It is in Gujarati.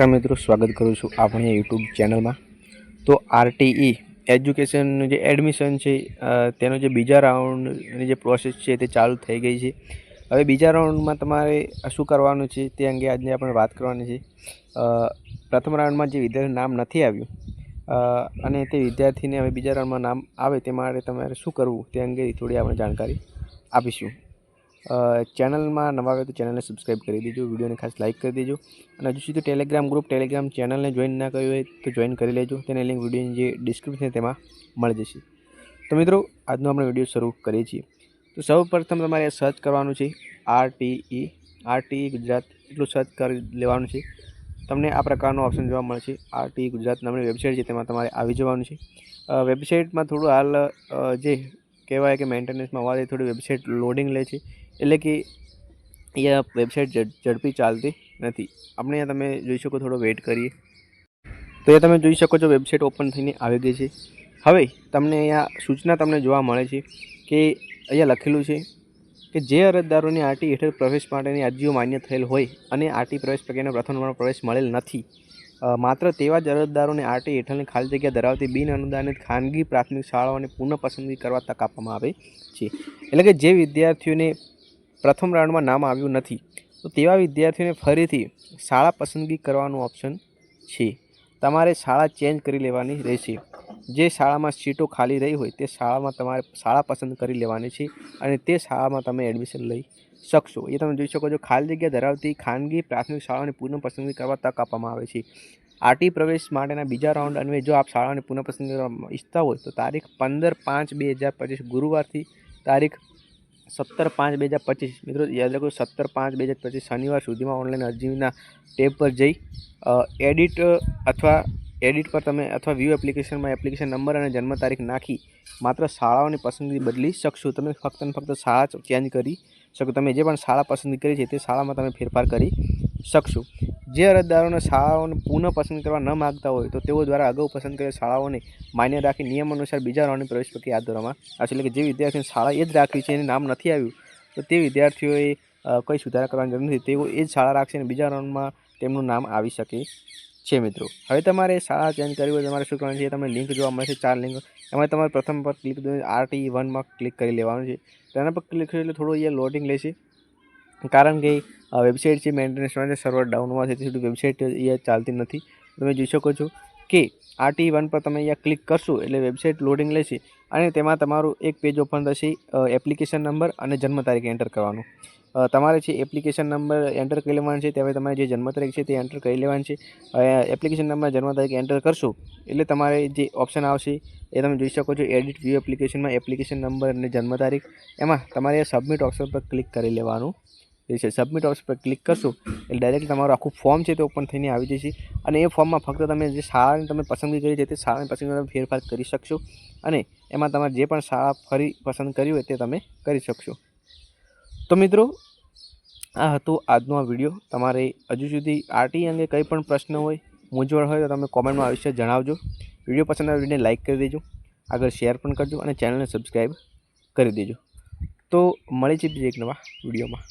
નમસ્કાર મિત્રો, સ્વાગત કરું છું આપણી યુટ્યુબ ચેનલમાં. તો આરટીઈ એજ્યુકેશનનું જે એડમિશન છે તેનો જે બીજા રાઉન્ડની જે પ્રોસેસ છે તે ચાલુ થઈ ગઈ છે. હવે બીજા રાઉન્ડમાં તમારે શું કરવાનું છે તે અંગે આજે આપણે વાત કરવાની છે. પ્રથમ રાઉન્ડમાં જે વિદ્યાર્થી નામ નથી આવ્યું અને તે વિદ્યાર્થીને હવે બીજા રાઉન્ડમાં નામ આવે તે માટે તમારે શું કરવું તે અંગે થોડી આપણે જાણકારી આપીશું. ચેનલમાં નવા આવે તો ચેનલને સબસ્ક્રાઈબ કરી દેજો, વિડીયોને ખાસ લાઇક કરી દેજો. અને હજુ સુધી ટેલિગ્રામ ગ્રુપ ટેલિગ્રામ ચેનલને જોઈન ના કર્યું હોય તો જોઈન કરી લેજો. તેની લિંક વિડીયોની જે ડિસ્ક્રિપ્શન તેમાં મળી જશે. તો મિત્રો, આજનો આપણે વીડિયો શરૂ કરીએ છીએ. તો સૌ પ્રથમ તમારે સર્ચ કરવાનું છે આરટીઈ આરટીઈ ગુજરાત, એટલું સર્ચ કરી લેવાનું છે. તમને આ પ્રકારનો ઓપ્શન જોવા મળશે. આરટીઈ ગુજરાત નામની વેબસાઇટ છે, તેમાં તમારે આવી જવાનું છે. વેબસાઇટમાં થોડું હાલ જે કહેવાય કે મેન્ટેનન્સમાં હોવાથી થોડી વેબસાઇટ લોડિંગ લે છે. એટલે કે અહીંયા વેબસાઇટ ઝડપી ચાલતી નથી. આપણે અહીંયા તમે જોઈ શકો થોડો વેઇટ કરીએ. તો એ તમે જોઈ શકો છો વેબસાઇટ ઓપન થઈને આવી ગઈ છે. હવે તમને અહીંયા સૂચના તમને જોવા મળે છે કે અહીંયા લખેલું છે કે જે અરજદારોને આરટી હેઠળ પ્રવેશ માટેની અરજીઓ માન્ય થયેલ હોય અને આરટી પ્રવેશ પ્રક્રિયાનો પ્રથમ પ્રવેશ મળેલ નથી. માત્ર તેવા જ અરજદારોને આરટી હેઠળની ખાલી જગ્યા ધરાવતી બિન અનુદાનિત ખાનગી પ્રાથમિક શાળાઓને પુનઃ પસંદગી કરવા તક આપવામાં આવે છે. એટલે કે જે વિદ્યાર્થીઓને પ્રથમ રાઉન્ડમાં નામ આવ્યું નથી. તો તેવા વિદ્યાર્થીઓને ફરીથી શાળા પસંદગી કરવાનું ઓપ્શન છે. તમારે શાળા ચેન્જ કરી લેવાની રહેશે. જે શાળામાં સીટો ખાલી રહી હોય તે શાળામાં તમારે શાળા પસંદ કરી લેવાની છે અને તે શાળામાં તમે એડમિશન લઈ શકશો. એ તમે જોઈ શકો છો, ખાલી જગ્યા ધરાવતી ખાનગી પ્રાથમિક શાળાઓની પુનઃ પસંદગી કરવા તક આપવામાં આવે છે. આરટી પ્રવેશ માટેના બીજા રાઉન્ડ અન્વયે જો આપ શાળાની પુનઃ પસંદગી કરવા ઈચ્છતા હોય તો તારીખ પંદર પાંચ બે હજાર પચીસ ગુરુવારથી તારીખ સત્તર પાંચ બે હજાર પચીસ. મિત્રો, યાદ રાખો, સત્તર પાંચ બે હજાર પચીસ શનિવાર સુધીમાં ઓનલાઈન અરજીના ટેબ પર જઈ એડિટ અથવા એડિટ પર તમે અથવા વ્યૂ એપ્લિકેશનમાં એપ્લિકેશન નંબર અને જન્મ તારીખ નાખી, માત્ર શાળાઓની પસંદગી બદલી શકશો. તમે ફક્ત ને ફક્ત શાળા ચેન્જ કરી શકો. તમે જે પણ શાળા પસંદ કરી છે, તે શાળામાં તમે ફેરફાર કરી શકશો. જે અરજદારોને શાળાઓને પુનઃ પસંદ કરવા ન માગતા હોય તો તેઓ દ્વારા અગાઉ પસંદ કરેલ શાળાઓને માન્ય રાખી નિયમ અનુસાર બીજા રાઉન્ડની પ્રવેશ પ્રક્રિયા હાથ ધરવામાં આવશે એટલે કે જે વિદ્યાર્થીને શાળા એ જ રાખવી છે એને નામ નથી આવ્યું, તો તે વિદ્યાર્થીઓએ કંઈ સુધારા કરવાની જરૂર નથી. તેઓ એ જ શાળા રાખશે અને બીજા રાઉન્ડમાં તેમનું નામ આવી શકે છે મિત્રો. હવે તમારે શાળા ચેન્જ કરવી હોય તમારે શું કરવાનું છે? તમને લિંક જોવા મળશે, ચાર લિંક. એમાં તમારે પ્રથમ પર ક્લિક આરટી વનમાં ક્લિક કરી લેવાનું છે. તેના પર ક્લિક એટલે થોડું અહીંયા લોડિંગ લેશે. કારણ કે વેબસાઇટ છે મેન્ટેનન્સ માટે સર્વર ડાઉનમાં છે સુધી વેબસાઇટ અહીંયા ચાલતી નથી. તમે જોઈ શકો છો કે આરટી વન પર તમે અહીંયા ક્લિક કરશો એટલે વેબસાઇટ લોડિંગ લેશે અને તેમાં તમારું એક પેજ ઓપન થશે એપ્લિકેશન નંબર અને જન્મ તારીખ એન્ટર કરવાનું. તમારે છે એપ્લિકેશન નંબર એન્ટર કરી લેવાનું છે ત્યારે તમારે જે જન્મ તારીખ છે તે એન્ટર કરી લેવાની છે. એપ્લિકેશન નંબર જન્મ તારીખ એન્ટર કરશો એટલે તમારે જે ઓપ્શન આવશે એ તમે જોઈ શકો છો એડિટ વ્યૂ એપ્લિકેશનમાં એપ્લિકેશન નંબર અને જન્મ તારીખ. એમાં તમારે સબમિટ ઓપ્શન પર ક્લિક કરી લેવાનું. રહેશે સબમિટ ઓપ્શન પર ક્લિક કરશો, એટલે ડાયરેક્ટ તમારું આખું ફોર્મ છે તે ઓપન થઈને આવી જશે. અને એ ફોર્મમાં ફક્ત તમે જે શાળાની તમે પસંદગી કરી છે, તે શાળાની પસંદગી તમે ફેરફાર કરી શકશો. અને એમાં તમારે જે પણ શાળા ફરી પસંદ કરી હોય તે તમે કરી શકશો. તો મિત્રો, આ હતો આજનો આ વીડિયો તમારે હજુ સુધી આરટી અંગે કંઈ પણ પ્રશ્ન હોય, મૂંઝવણ હોય તો તમે કોમેન્ટમાં અવશ્ય જણાવજો. વીડિયો પસંદ આવે વિડીયોને લાઇક કરી દેજો. આગળ શેર પણ કરજો અને ચેનલને સબસ્ક્રાઈબ કરી દેજો. તો મળી છે એક નવા વિડીયોમાં